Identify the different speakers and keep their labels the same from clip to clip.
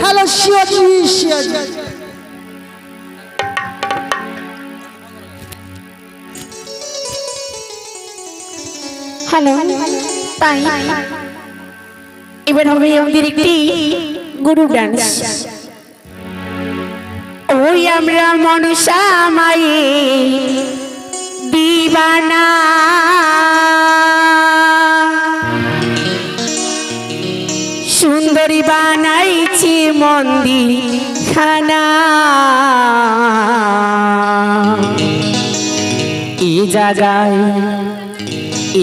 Speaker 1: খেলো শিয়াজি শিয়াজি
Speaker 2: হ্যালো, তাই? এবার হবে আমাদের একটি গুরু ডান্স। ওই আমরা মনসা মায়ে দিবানা। সুন্দরী বানাইছি মন্দির খানা এই জায়গায়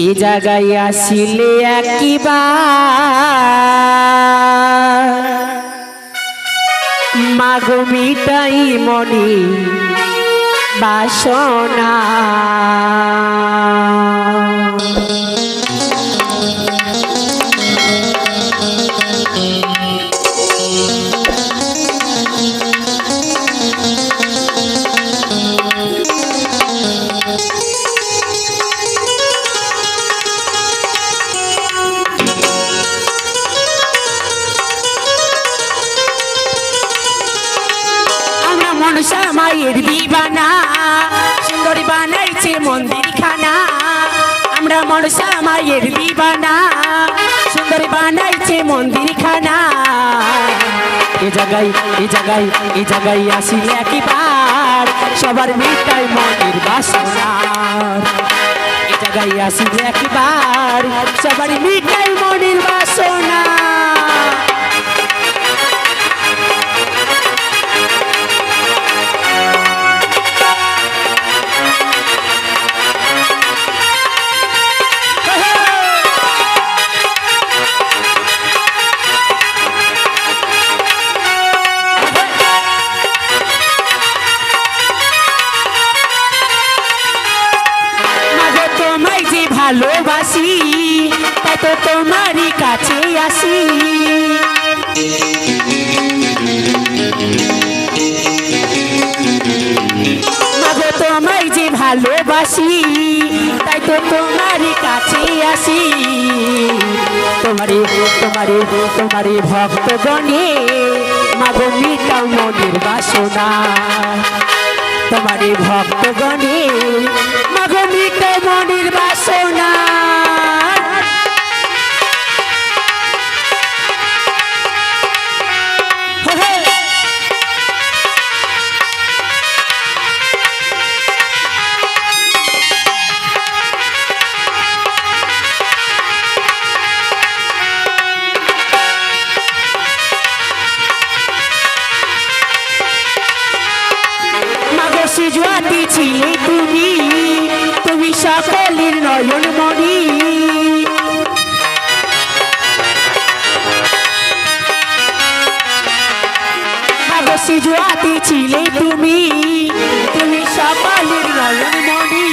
Speaker 2: এ জায়গায় আসিলে একবার মাগো মিটাই মনি বাসনা। আমরা মনসা মায়ের দিবানা। সুন্দরী বানাইছে মন্দির খানা আমরা মনসা মায়ের দিবানা। সুন্দরী বানাইছে মন্দির খানা এ জায়গায় এ জায়গায় এ জায়গায় আসিলে একবার সবার মিটাই মনের বাসনা। এ জায়গায় আসিলে একবার সবার মিটাই মনের বাসনা। তোমায় যে ভালোবাসি তত তোমারই কাছে আসি। যে ভালোবাসি, তাই তো তোমারই কাছে আসি। তোমারে তোমারে তোমারে ভক্ত গণে, মাগো, মিটাও মনের বাসনা। তোমারে ভক্ত গণে নয়ন মণি মাগো সিজুয়াতি ছিলে তুমি তুমি সকলের নয়ন মণি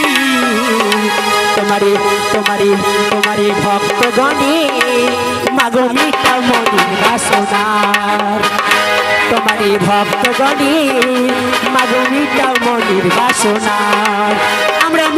Speaker 2: তোমারে তোমারে তোমারে ভক্ত গণে, মাগো মিঠা মনির বাসনার তোমারে ভক্ত গণে, মাগো মিটাও মনির বাসনা।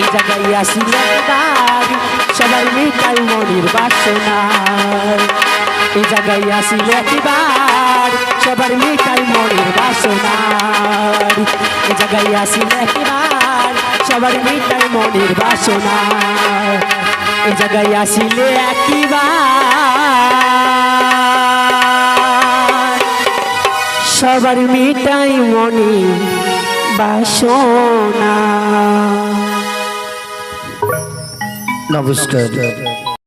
Speaker 2: এ জায়গায় আসি একবার সবাই মিটাই মনির বাসনা এ জায়গায় আসি একবার সবার মিটাই মনির বাসনা এ জায়গায় আসি একবার সবার মিটাই মনির বাসনা এ জায়গায় আসিলে একবার সবার মিটাই মনি বাসনা
Speaker 1: নমস্কার